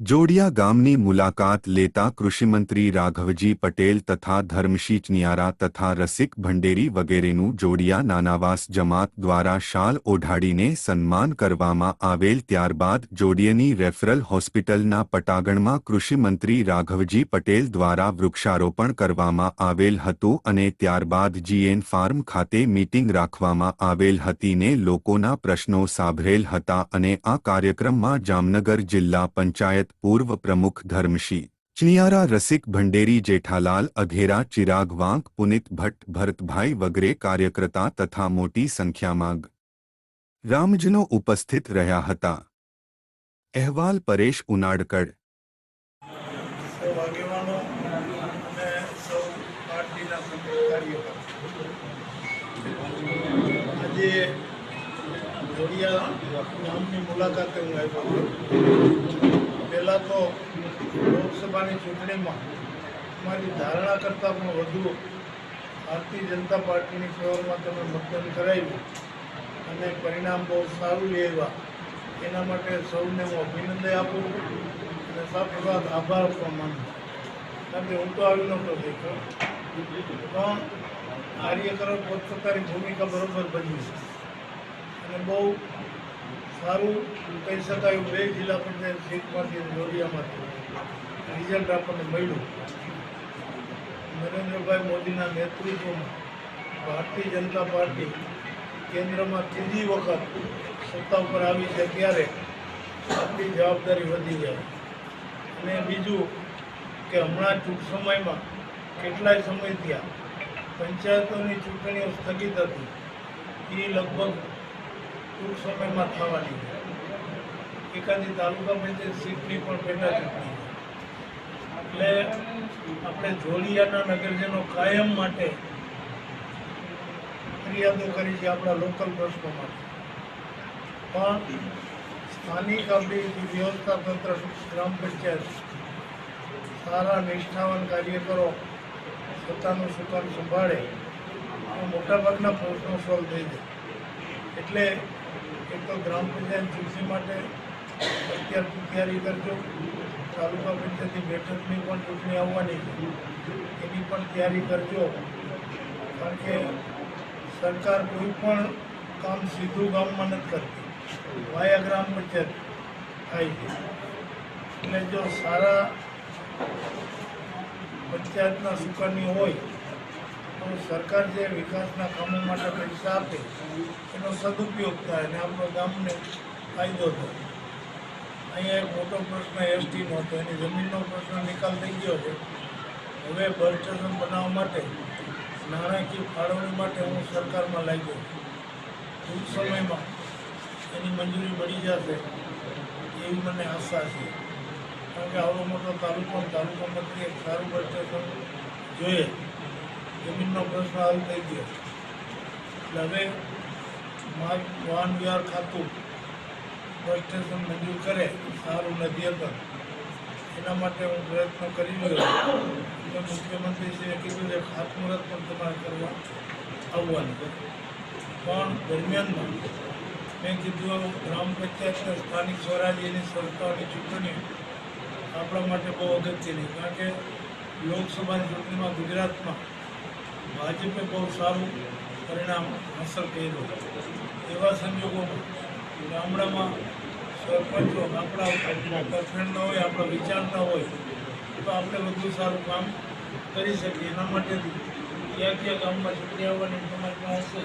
જોડિયા ગામની મુલાકાત લેતા કૃષિમંત્રી રાઘવજી પટેલ તથા ધર્મશી ચનિયારા તથા રસિક ભંડેરી વગેરેનું જોડિયા નાનાવાસ જમાત દ્વારા શાલ ઓઢાડીને સન્માન કરવામાં આવેલ ત્યારબાદ જોડિયાની રેફરલ હોસ્પિટલના પટાગણમાં કૃષિમંત્રી રાઘવજી પટેલ દ્વારા વૃક્ષારોપણ કરવામાં આવેલ હતું અને ત્યારબાદ જીએન ફાર્મ ખાતે મીટિંગ રાખવામાં આવેલ હતી ને લોકોના પ્રશ્નો સાંભળેલ હતા અને આ કાર્યક્રમમાં જામનગર જિલ્લા પંચાયત પૂર્વ પ્રમુખ ધર્મશી, ચિયારા રસિક ભંડેરી જેઠાલાલ, અઘેરા ચિરાગ વાંક, પુનિત ભટ્ટ, ભરતભાઈ વગેરે કાર્યકર્તા તથા મોટી સંખ્યામાં રામજનો ઉપસ્થિત રહ્યા હતા. અહેવાલ પરેશ ઉનાડકડ. આજે જોડિયા ગામની આવ્યો પહેલાં તો લોકસભાની ચૂંટણીમાં મારી ધારણા કરતાં પણ વધુ ભારતીય જનતા પાર્ટીની ફેવરમાં તમે મતદાન કરાવ્યું અને પરિણામ બહુ સારું લેવા એના માટે સૌને હું અભિનંદન આપું અને સાથે આભાર આપવા માનું કારણ કે હું તો આવી નહોતો દેખો પણ કાર્યકરો પોતપોતાની ભૂમિકા બરોબર ભજવી છે અને બહુ સારું કહી શકાય એવું બે જિલ્લા પંચાયત સીટમાંથી જોડિયામાંથી રિઝલ્ટ આપણને મળ્યું. નરેન્દ્રભાઈ મોદીના નેતૃત્વમાં ભારતીય જનતા પાર્ટી કેન્દ્રમાં ત્રીજી વખત સત્તા ઉપર આવી છે ત્યારે આપણી જવાબદારી વધી જાય અને બીજું કે હમણાં ટૂંક સમયમાં, કેટલાય સમય થયા, પંચાયતોની ચૂંટણીઓ સ્થગિત હતી. એ લગભગ ટૂંક સમયમાં થવાની છે. એકાદી તાલુકા પંચાયત સીટની પણ પેટા ચૂંટણી એટલે આપણે જોડિયાના નગરજનો કાયમ માટે ફરિયાદો કરી છે આપણા લોકલ પ્રશ્નો માટે પણ સ્થાનિક આપણી વ્યવસ્થા તંત્ર ગ્રામ પંચાયત સારા નિષ્ઠાવાન કાર્યકરો પોતાનું સુકાન સંભાળે મોટાભાગના પ્રશ્નો સોલ્વ થઈ જાય. એટલે એક તો ગ્રામ પંચાયત ચૂંટણી માટે અત્યારથી તૈયારી કરજો. તાલુકા પંચાયતની બેઠકની પણ ચૂંટણી આવવાની છે. એની પણ તૈયારી કરજો. કારણ કે સરકાર કોઈ પણ કામ સીધું ગામમાં નથી કરતી. વાયા ગ્રામ પંચાયત થાય છે. એટલે જો સારા પંચાયતના સુકાની હોય તો સરકાર જે વિકાસના કામો માટે પૈસા આપે, એનો સદુપયોગ થાય અને આપણો ગામને ફાયદો થાય. અહીંયા એક મોટો પ્રશ્ન એસટીનો હતો, એની જમીનનો પ્રશ્ન નિકાલ થઈ ગયો છે. હવે બસ સ્ટેશન બનાવવા માટે, નાણાકીય ફાળવણી માટે હું સરકારમાં લાગ્યો ટૂંક સમયમાં એની મંજૂરી મળી જશે એવી મને આશા છે. કારણ કે આવડો મોટો તાલુકો તાલુકા મંત્રી એક સારું બસ સ્ટેશન જોઈએ. જમીનનો પ્રશ્ન હલ થઈ ગયો. એટલે હવે માર્ગ વાહન વ્યવહાર ખાતું બસ સ્ટેશન મંજૂર કરે, સારું નદી હતું એના માટે હું પ્રયત્ન કરી રહ્યો એટલે મુખ્યમંત્રીશ્રીએ કીધું છે ખાતમુહૂર્ત પણ તમારે કરવા આવવાનું છે. પણ દરમિયાનમાં મેં કીધું, ગ્રામ પંચાયતના સ્થાનિક સ્વરાજ્યની સંસ્થાઓની ચૂંટણી આપણા માટે બહુ અગત્યની કારણ કે લોકસભાની ચૂંટણીમાં ગુજરાતમાં ભાજપે બહુ સારું પરિણામ હાંસલ કર્યું એવા સંજોગોમાં ગામડામાં સરપંચો આપણા તરફેણના હોય, આપણા વિચારના હોય, તો આપણે વધુ સારું કામ કરી શકીએ. એના માટે ક્યાં ક્યાં ગામમાં ચૂંટણી આવવાની તમારી પાસે